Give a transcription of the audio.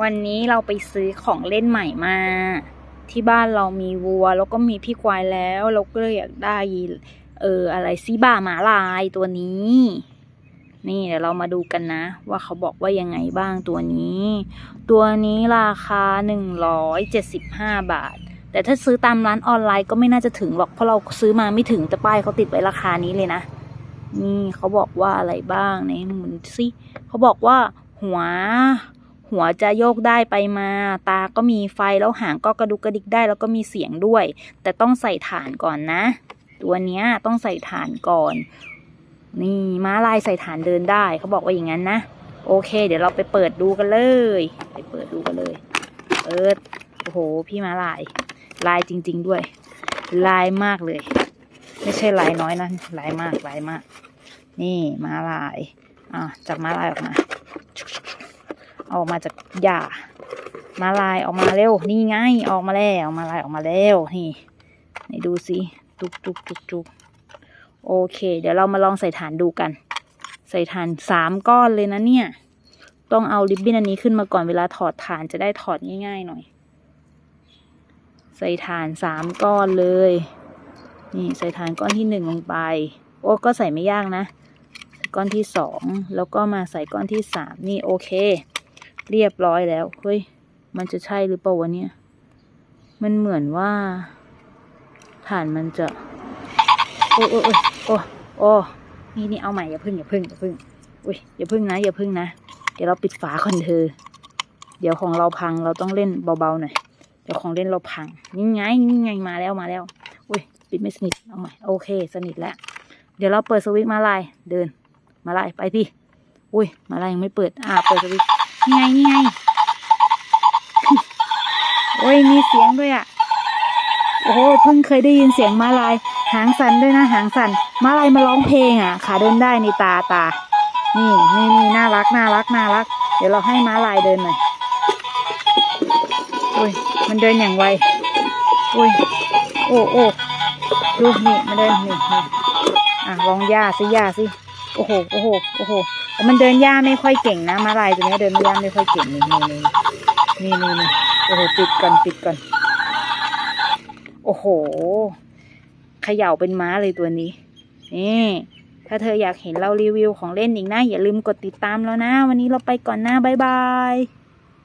วันนี้เราไปซื้อของเล่นใหม่มา ที่บ้านเรามีวัว แล้วก็มีพี่ควายแล้ว เราก็เลยอยากได้เอออะไรซีบ้าหมาลายตัวนี้ นี่เดี๋ยวเรามาดูกันนะ ว่าเขาบอกว่ายังไงบ้างตัวนี้ ตัวนี้ราคาหนึ่งร้อยเจ็ดสิบห้าบาท แต่ถ้าซื้อตามร้านออนไลน์ก็ไม่น่าจะถึงหรอกเพราะเราซื้อมาไม่ถึงแต่ป้ายเขาติดไว้ราคานี้เลยนะนี่เขาบอกว่าอะไรบ้างไหนหมุนสิเขาบอกว่าหัว หัวจะโยกได้ไปมา ตาก็มีไฟแล้วหางก็กระดุกกระดิกได้แล้วก็มีเสียงด้วย แต่ต้องใส่ฐานก่อนนะ ตัวเนี้ยต้องใส่ฐานก่อน นี่ม้าลายใส่ฐานเดินได้เขาบอกว่าอย่างนั้นนะ โอเค เดี๋ยวเราไปเปิดดูกันเลย ไปเปิดดูกันเลย เปิดโอ้โห พี่ม้าลาย ลายจริง ๆด้วย ลายมากเลย ไม่ใช่ลายน้อยนะลายมากลายมาก นี่ม้าลาย อะจับม้าลายออกมา ออกมาจากหญ้ามาลายออกมาเร็ว นี่ไงออกมาแล้วมาลายออกมาแล้วนี่ไหนดูสิจุกจุกจุกจุกโอเค เดี๋ยวเรามาลองใส่ฐานดูกัน ใส่ฐานสามก้อนเลยนะเนี่ย ต้องเอาริบบิ้นอันนี้ขึ้นมาก่อนเวลาถอดฐานจะได้ถอดง่าย ๆ หน่อย ใส่ฐานสามก้อนเลย นี่ใส่ฐานก้อนที่หนึ่งลงไป โอ้ก็ใส่ไม่ยากนะ ก้อนที่สองแล้วก็มาใส่ก้อนที่สามนี่โอเค เรียบร้อยแล้ว เฮ้ย มันจะใช่หรือเปล่าวะเนี่ย มันเหมือนว่า ฐานมันจะ โอ้โอ้โอ้โอ้โอ้นี่นี่เอาใหม่อย่าพึ่งอย่าพึ่งอย่าพึ่งอุ้ยอย่าพึ่งนะอย่าพึ่งนะ เดี๋ยวเราปิดฝาก่อนเธอ เดี๋ยวของเราพังเราต้องเล่นเบาๆหน่อย เดี๋ยวของเล่นเราพังนี่ไงนี่ไงมาแล้วมาแล้วอุ้ยปิดไม่สนิทเอาใหม่โอเค สนิทแล้ว เดี๋ยวเราเปิดสวิตช์มาลายเดิน มาลายไปพี่อุ้ยมาลายยังไม่เปิด อ่าเปิดสวิตช์ นี่ไงนี่ไง โอ้ยมีเสียงด้วยอะ โอ้โหเพิ่งเคยได้ยินเสียงมาลาย หางสั่นด้วยนะหางสั่นมาลายมาร้องเพลงอะ ขาเดินได้ในตาตา นี่นี่นี่น่ารักน่ารักน่ารัก เดี๋ยวเราให้มาลายเดินหน่อยอุ้ยมันเดินอย่างไวอุ้ยโอ้โอ้ดูนี่มันเดินนี่นี่อะลองย่าสิย่าสิ โอ้โห โอ้โห โอ้โห มันเดินย่าไม่ค่อยเก่งนะมาลายตัวนี้เดินย่าไม่ค่อยเก่งนี่นี่นี่นี่นี่โอ้โหติดก่อนติดก่อนโอ้โหเขย่าเป็นม้าเลยตัวนี้ นี่ ถ้าเธออยากเห็นเรารีวิวของเล่นอีกนะ อย่าลืมกดติดตามแล้วนะ วันนี้เราไปก่อนนะบ๊ายบาย